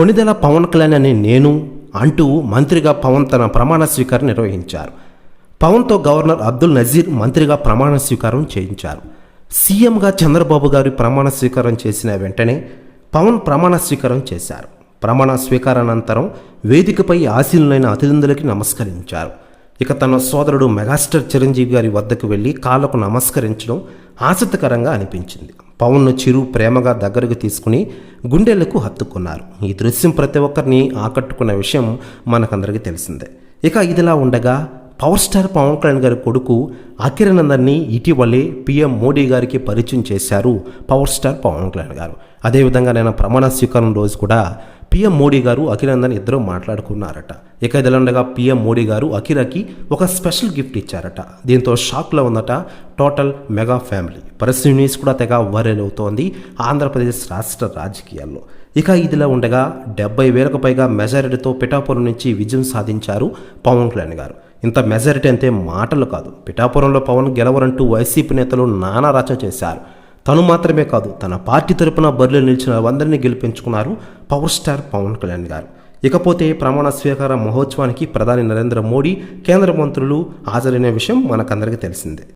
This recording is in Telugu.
కొణిదెల పవన్ కళ్యాణ్ అని నేను అంటూ మంత్రిగా పవన్ తన ప్రమాణ స్వీకారం నిర్వహించారు. పవన్తో గవర్నర్ అబ్దుల్ నజీర్ మంత్రిగా ప్రమాణ స్వీకారం చేయించారు. సీఎంగా చంద్రబాబు గారి ప్రమాణ స్వీకారం చేసిన వెంటనే పవన్ ప్రమాణ స్వీకారం చేశారు. ప్రమాణ స్వీకారానంతరం వేదికపై ఆశీనులైన అతిథులకి నమస్కరించారు. ఇక తన సోదరుడు మెగాస్టార్ చిరంజీవి గారి వద్దకు వెళ్ళి కాళ్ళకు నమస్కరించడం ఆసక్తికరంగా అనిపించింది. పవన్ను చిరు ప్రేమగా దగ్గరకు తీసుకుని గుండెలకు హత్తుకున్నారు. ఈ దృశ్యం ప్రతి ఒక్కరిని ఆకట్టుకున్న విషయం మనకందరికీ తెలిసిందే. ఇక ఇదిలా ఉండగా పవర్ స్టార్ పవన్ కళ్యాణ్ గారి కొడుకు అఖిరానందన్ని ఇటీవలే పీఎం మోడీ గారికి పరిచయం చేశారు పవర్ స్టార్ పవన్ కళ్యాణ్ గారు. అదేవిధంగా నేను ప్రమాణ స్వీకారం రోజు కూడా పిఎం మోడీ గారు అఖిలందని ఇద్దరు మాట్లాడుకున్నారట. ఇక ఇదిలా ఉండగా మోడీ గారు అఖిలకి ఒక స్పెషల్ గిఫ్ట్ ఇచ్చారట. దీంతో షాక్లో ఉందట టోటల్ మెగా ఫ్యామిలీ. పరిస్థితి న్యూస్ కూడా తెగ వైరల్ అవుతోంది ఆంధ్రప్రదేశ్ రాష్ట్ర రాజకీయాల్లో. ఇక ఇదిలా ఉండగా డెబ్బై వేలకు పైగా మెజారిటీతో పిఠాపురం నుంచి విజయం సాధించారు పవన్ కళ్యాణ్ గారు. ఇంత మెజారిటీ అంటే మాటలు కాదు. పిఠాపురంలో పవన్ గెలవరంటూ వైసీపీ నేతలు నానా రచన చేశారు. తను మాత్రమే కాదు తన పార్టీ తరపున బరిలో నిలిచిన వందరిని గెలిపించుకున్నారు పవర్ స్టార్ పవన్ కళ్యాణ్ గారు. ఇకపోతే ప్రమాణ స్వీకార మహోత్సవానికి ప్రధాని నరేంద్ర మోడీ కేంద్ర మంత్రులు హాజరైన విషయం మనకందరికీ తెలిసిందే.